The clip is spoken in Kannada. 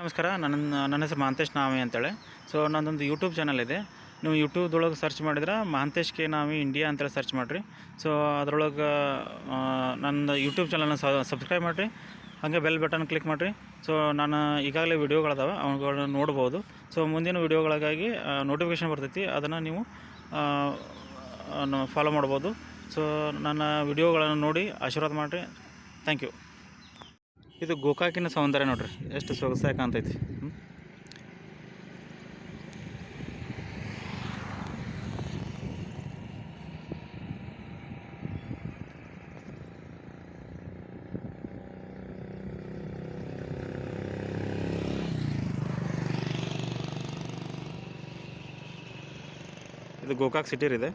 ನಮಸ್ಕಾರ, ನನ್ನ ನನ್ನ ಹೆಸರು ಮಹಾಂತೇಶ್ ನಾಮಿ ಅಂತೇಳಿ. ಸೊ ನನ್ನದೊಂದು ಯೂಟ್ಯೂಬ್ ಚಾನಲ್ ಇದೆ. ನೀವು ಯೂಟ್ಯೂಬ್ದೊಳಗೆ ಸರ್ಚ್ ಮಾಡಿದ್ರೆ ಮಹಾಂತೇಶ್ ಕೆ ನಾವಿ ಇಂಡಿಯಾ ಅಂತೇಳಿ ಸರ್ಚ್ ಮಾಡಿರಿ. ಸೊ ಅದರೊಳಗೆ ನನ್ನ ಯೂಟ್ಯೂಬ್ ಚಾನಲ್ನ ಸಬ್ಸ್ಕ್ರೈಬ್ ಮಾಡಿರಿ. ಹಾಗೆ ಬೆಲ್ ಬಟನ್ ಕ್ಲಿಕ್ ಮಾಡಿರಿ. ಸೊ ನಾನು ಈಗಾಗಲೇ ವಿಡಿಯೋಗಳದಾವೆ, ಅವುಗಳನ್ನ ನೋಡ್ಬೋದು. ಸೊ ಮುಂದಿನ ವಿಡಿಯೋಗಳಿಗಾಗಿ ನೋಟಿಫಿಕೇಷನ್ ಬರ್ತೈತಿ. ಅದನ್ನು ನೀವು ಫಾಲೋ ಮಾಡ್ಬೋದು. ಸೊ ನನ್ನ ವಿಡಿಯೋಗಳನ್ನು ನೋಡಿ ಆಶೀರ್ವಾದ ಮಾಡಿರಿ. ಥ್ಯಾಂಕ್ ಯು ಇದು ಗೋಕಾಕಿನ ಸೌಂದರ್ಯ ನೋಡ್ರಿ. ಎಷ್ಟು ಸೊಗಸಾಗಿ ಕಾಣ್ತೈತಿ. ಇದು ಗೋಕಾಕ್ ಸಿಟಿ ಇದೆ.